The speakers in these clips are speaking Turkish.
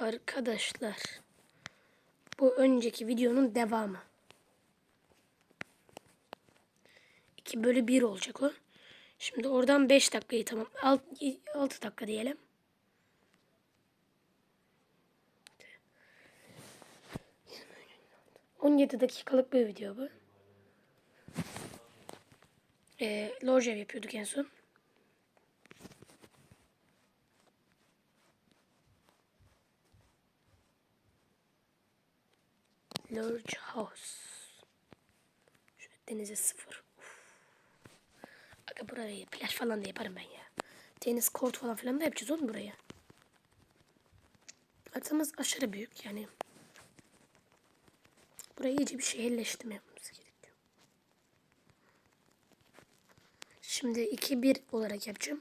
Arkadaşlar. Bu önceki videonun devamı. 2 bölü 1 olacak o. Şimdi oradan 5 dakikayı tamam. 6 dakika diyelim. On yedi dakikalık bir video bu. Ee, Lorjev yapıyorduk en son. Lodge House. Şöyle denize sıfır. Aga buraya plaj falan da yaparım ben ya. Tenis kort falan filan da yapacağız oğlum buraya. Haritamız aşırı büyük yani. Burayı iyice bir şehirleştirme yapmamız gerekiyor. Şimdi 2-1 olarak yapacağım.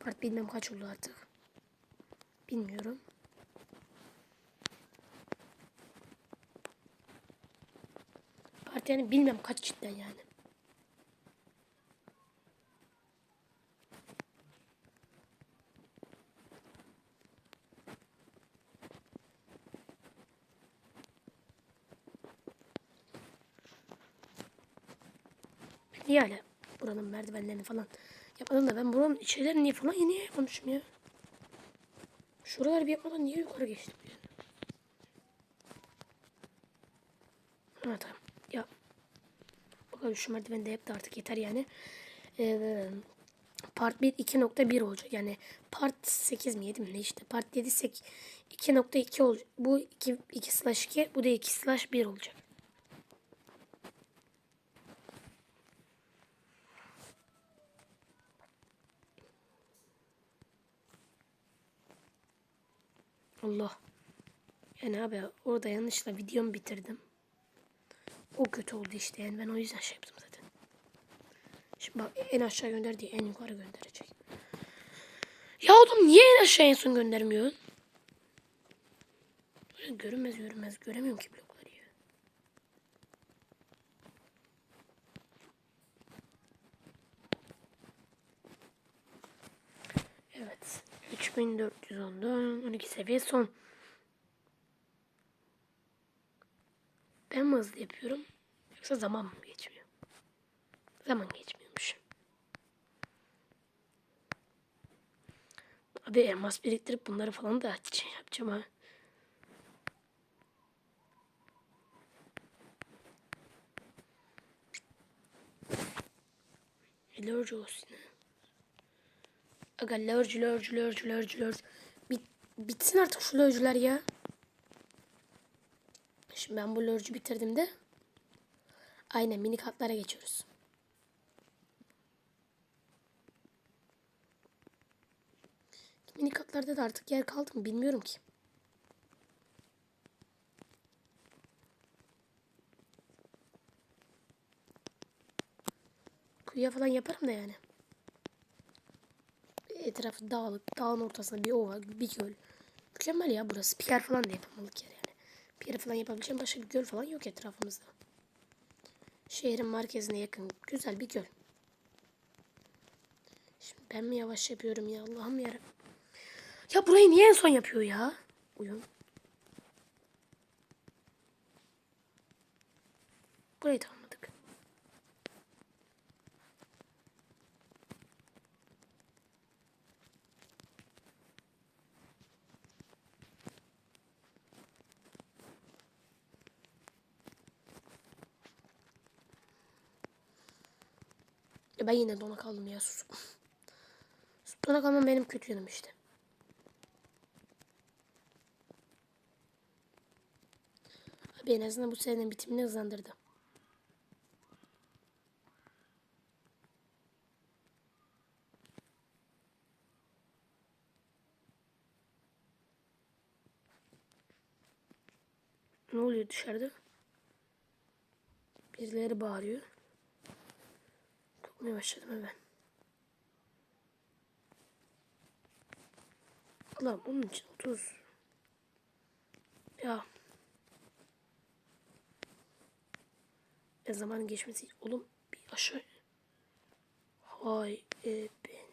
Part bilmem kaç oldu artık. Bilmiyorum. Yani bilmem kaç cidden yani. Niye hala buranın merdivenlerini falan yapmadım da ben buranın içerilerini niye falan yeni yapmamışım ya. Şuraları bir yapmadan niye yukarı geçtim ya? Ha tamam. Ya. Bakalım şu merdiven de yaptı artık yeter yani. Ee, part 1 2.1 olacak. Yani part 8 mi 7 mi ne işte. Part 7 2.2 olacak. Bu 2, 2 slash 2 bu da 2 slash 1 olacak. Allah. Yani abi orada yanlışla videomu bitirdim. O kötü oldu işte yani ben o yüzden şey yaptım zaten. Şimdi bak en aşağı gönder diye en yukarı gönderecek. Ya oğlum niye en aşağı en son göndermiyor? Böyle görünmez görünmez göremiyorum ki blokları ya. Evet. 3410'dan 12 seviye son. Ben hızlı yapıyorum? Yoksa zaman mı geçmiyor? Zaman geçmiyormuş. Abi elmas biriktirip bunları falan da için yapacağım ha. Lörcü olsun. Aga lörcü lörcü lörcü lörcü lörcü. Bit, bitsin artık şu lörcüler ya. Şimdi ben bu lörcü bitirdim de. Aynen mini katlara geçiyoruz. Mini katlarda da artık yer kaldı mı bilmiyorum ki. Kuyuya falan yaparım da yani. Etrafı dağlık, dağın ortasında bir ova, bir göl. Mükemmel ya burası. Piyer falan da yapamalık yer yani. Piyer falan yapabileceğim başka bir göl falan yok etrafımızda. Şehrin merkezine yakın güzel bir göl. Şimdi ben mi yavaş yapıyorum ya Allah'ım yarabbim. Ya burayı niye en son yapıyor ya? Uyun. Burayı tamamladık. Ya ben yine dona kaldım ya sus. Dona kalmam benim kötü yanım işte. Abi en azından bu senenin bitimini hızlandırdı. Ne oluyor dışarıda? Birileri bağırıyor. Korkmaya başladım hemen. Allah'ım onun için 30. Ya. Ne zaman geçmesi. Oğlum bir aşağı. Hay e benim.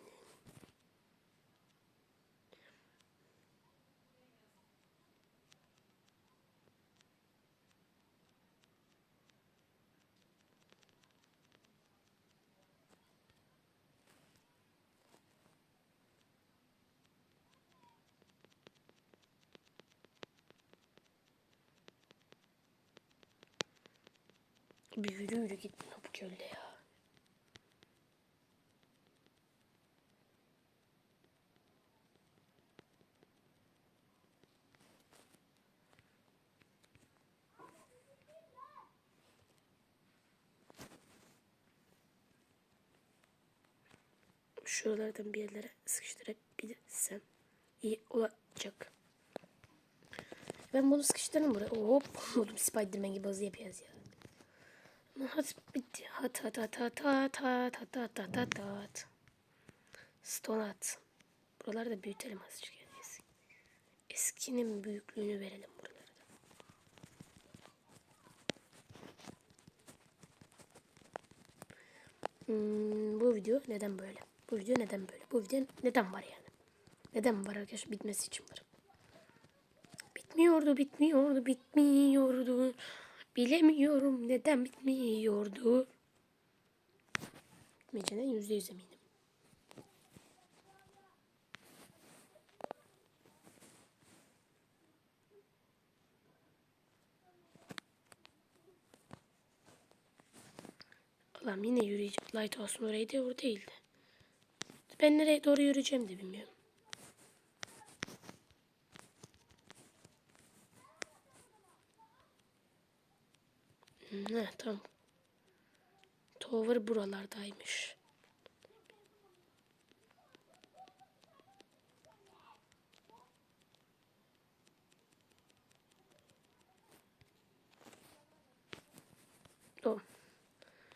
Bir yürü yürü git bu kölde ya. Şuralardan bir yerlere sıkıştırabilirsem iyi olacak. Ben bunu sıkıştırırım buraya. Hop. Oğlum Spiderman gibi hızlı yapıyoruz ya. Hat bitti. Hat hat hat hat hat hat hat hat hat hat hat. Stone at. Buraları da büyütelim azıcık. Eski. Eskinin büyüklüğünü verelim buralara. da. Hmm, bu video neden böyle? Bu video neden böyle? Bu video neden var yani? Neden var arkadaşlar? Bitmesi için var. Bitmiyordu, bitmiyordu, bitmiyordu. Bilemiyorum neden bitmiyordu. Bitmeyeceğinden yüzde yüz eminim. Allah'ım yine yürüyeceğim. Lighthouse'un orayı da değildi. Ben nereye doğru yürüyeceğim de bilmiyorum. Ne tamam. Tower buralardaymış. Tamam.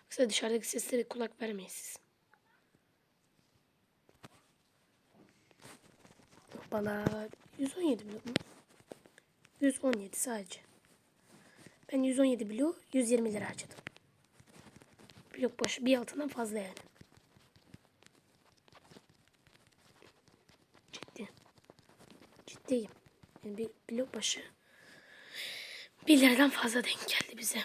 Yoksa dışarıdaki seslere kulak vermeyin siz. Hoppala. 117 blok mu? 117 sadece. Ben 117 blok 120 lira harcadım. Blok başı bir altından fazla yani. Ciddi. Ciddiyim. Yani bir blok başı 1 liradan fazla denk geldi bize.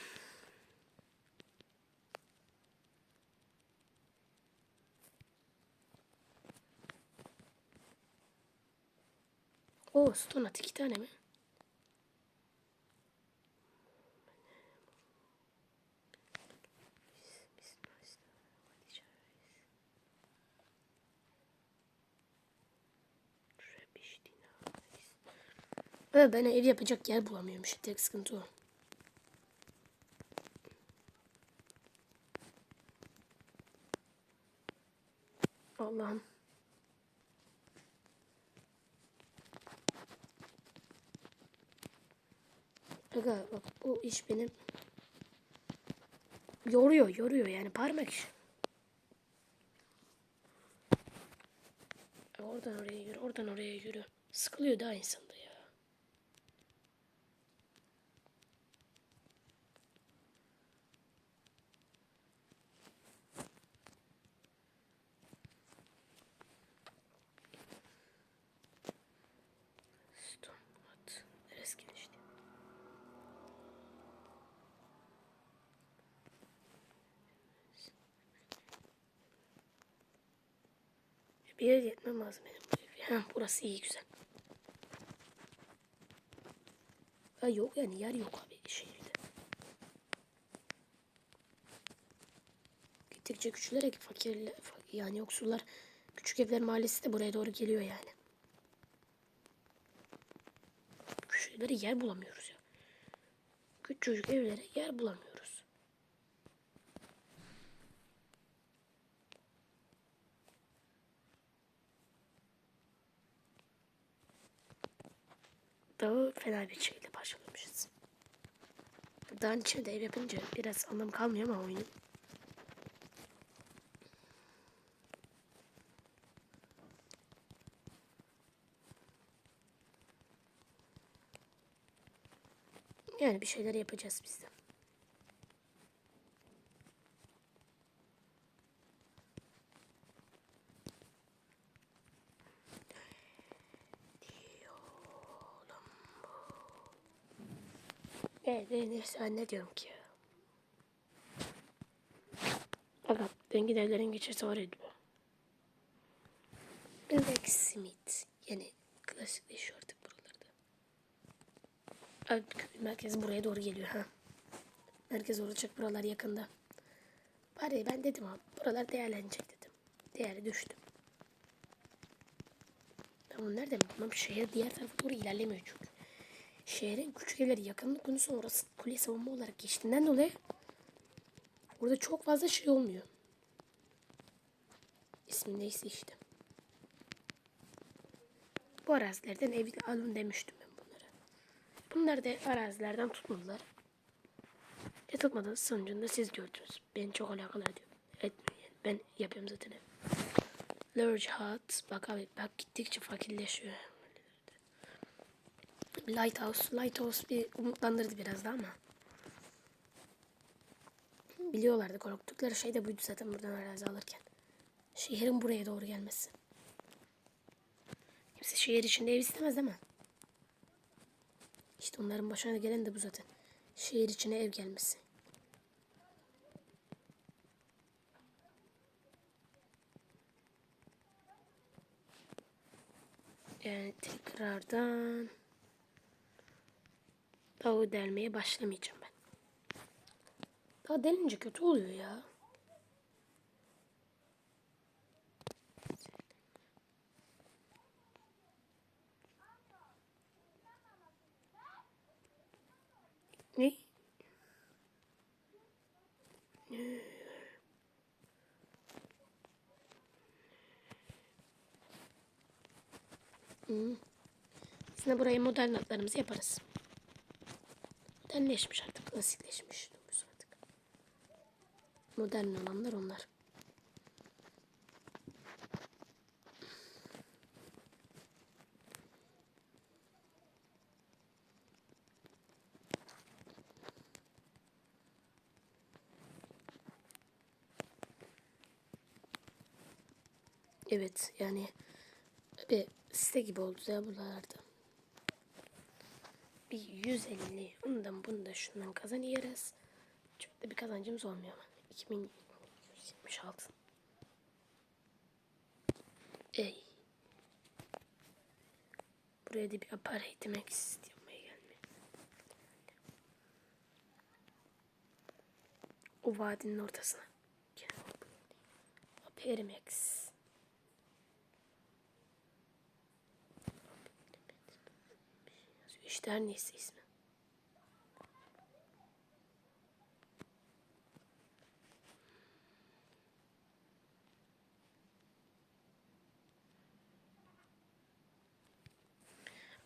Oo, stone at iki tane mi? Evet, ben ev yapacak yer bulamıyorum işte tek sıkıntı o. Allah'ım. Aga bak bu iş benim yoruyor yoruyor yani parmak iş. Oradan oraya yürü oradan oraya yürü. Sıkılıyor daha insanda ya. Stone at. Neresi genişti? Bir yer yetmem lazım benim. Ha, burası iyi güzel. Ha, yok yani yer yok abi şehirde. Gittikçe küçülerek fakirler yani yoksullar küçük evler mahallesi de buraya doğru geliyor yani. Küçüklere yer bulamıyoruz ya. Küçücük evlere yer bulamıyoruz. Bir şeyle başlamışız. Dağın içine de ev yapınca biraz anlam kalmıyor ama oyunun. Yani bir şeyler yapacağız biz de. Evet, neyse ben ne diyorum ki. Aga, dengin evlerin geçirse var bu. Black Smith. Yani klasikleşiyor artık buralarda. Abi merkez buraya doğru geliyor ha. Merkez olacak buralar yakında. Bari ben dedim abi buralar değerlenecek dedim. Değeri düştü. Tamam nereden bilmem şehir diğer tarafa doğru ilerlemiyor çünkü. Şehrin küçük evleri yakınlık konusu orası kule savunma olarak geçtiğinden dolayı orada çok fazla şey olmuyor. İsmi neyse işte. Bu arazilerden ev alın demiştim ben bunlara. Bunlar da arazilerden tutmadılar. E tutmadı sonucunda siz gördünüz. Beni çok alakalı ediyor. Etmiyor. Ben yapıyorum zaten. Large Hut. Bak abi bak gittikçe fakirleşiyor. Lighthouse. Lighthouse bir umutlandırdı biraz da ama. Biliyorlardı korktukları şey de buydu zaten buradan arazi alırken. Şehrin buraya doğru gelmesi. Kimse şehir içinde ev istemez değil mi? İşte onların başına gelen de bu zaten. Şehir içine ev gelmesi. Yani tekrardan dağı delmeye başlamayacağım ben. Daha delince kötü oluyor ya. Ne? Hmm. Biz de buraya modern atlarımızı yaparız. Modernleşmiş artık. Klasikleşmiş. Dümdüz artık. Modern olanlar onlar. Evet yani bir site gibi oldu ya buralarda. Bir 150 ondan bundan şundan kazanıyoruz. Çok da bir kazancımız olmuyor ama. 2176. Ey. Buraya da bir apartheid demek istiyorum. O vadinin ortasına. Perimex. İşte her neyse ismi.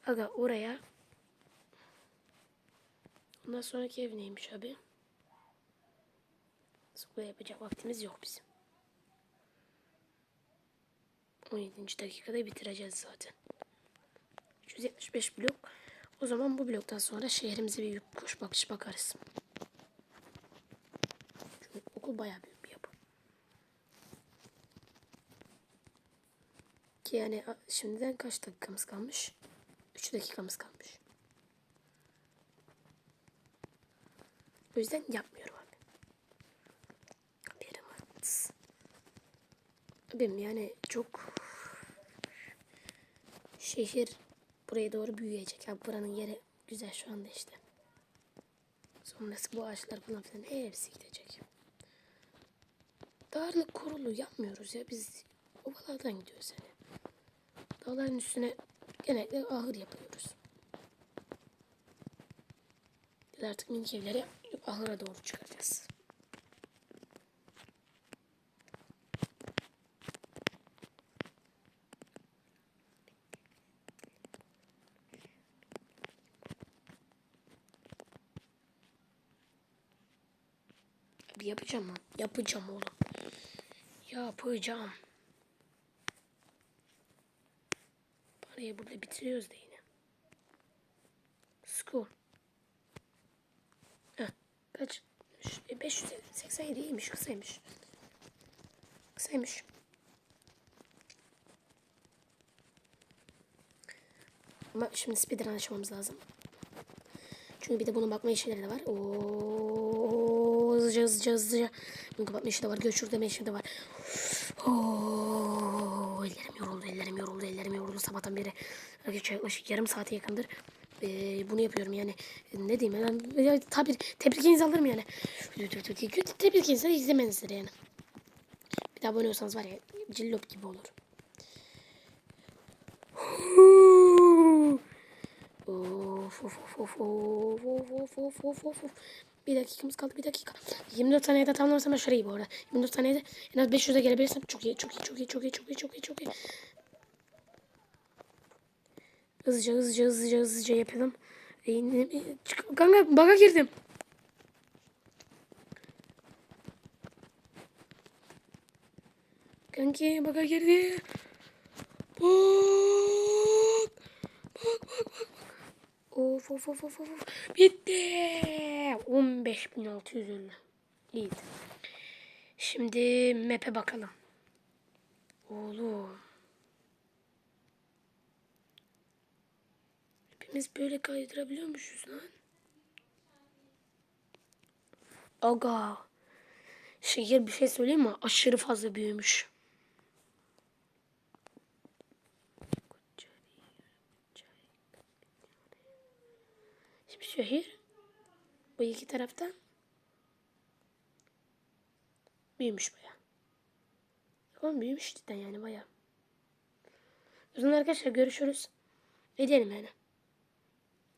Aga oraya Ondan sonraki ev neymiş abi? Sokula yapacak vaktimiz yok bizim. 17. dakikada bitireceğiz zaten. 375 blok. O zaman bu bloktan sonra şehrimize bir kuş bakış bakarız. Çünkü okul bayağı büyük bir yapı. Ki yani şimdiden kaç dakikamız kalmış? 3 dakikamız kalmış. O yüzden yapmıyorum abi. Piramat. Benim yani çok şehir buraya doğru büyüyecek. Abi buranın yeri güzel şu anda işte. Sonrası bu ağaçlar falan filan hepsi gidecek. Dağlık korulu yapmıyoruz ya biz ovalardan gidiyoruz yani. Dağların üstüne genellikle ahır yapıyoruz. Biz artık minik evleri ahıra doğru çıkaracağız. Abi yapacağım. Yapacağım oğlum. Yapacağım. Parayı burada bitiriyoruz da yine. School. Heh, kaç? Ş- 587 iyiymiş kısaymış. Kısaymış. Ama şimdi speedrun açmamız lazım. Çünkü bir de bunun bakma işleri de var. Oo, hızlıca hızlıca hızlıca. Bunun kapatma işi de var. Göçür deme işi de var. Oo, ellerim yoruldu, ellerim yoruldu, ellerim yoruldu sabahtan beri. Arkadaşlar yaklaşık yarım saate yakındır. Ee, bunu yapıyorum yani. Ne diyeyim ben ya, tabii tebrik alırım yani. Tebrik insan izlemenizdir yani. Bir de abone olsanız var ya cillop gibi olur. Of of of of of of of of of of. Bir dakikamız kaldı bir dakika. 24 saniyede tamamlarsam aşırı iyi bu arada. 24 saniyede en az 500'e gelebilirsem çok iyi çok iyi çok iyi çok iyi çok iyi çok iyi çok iyi. Hızlıca hızlıca hızlıca hızlıca yapalım. E, Kanka baga girdim. Kanki baga girdi. Bak bak bak bak. Of of of of of. Bitti. 15650. İyiydi. Şimdi map'e bakalım. Oğlum. Hepimiz böyle kaydırabiliyormuşuz lan. Aga. Şehir bir şey söyleyeyim mi? Aşırı fazla büyümüş. Şehir bu iki taraftan büyümüş baya. Ama büyümüş cidden yani baya. Zaman arkadaşlar görüşürüz. Ne diyelim yani.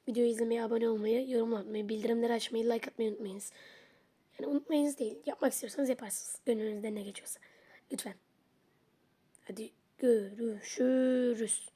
Videoyu izlemeye, abone olmayı, yorum atmayı, bildirimleri açmayı, like atmayı unutmayınız. Yani unutmayınız değil. Yapmak istiyorsanız yaparsınız. Gönlünüzden ne geçiyorsa. Lütfen. Hadi görüşürüz.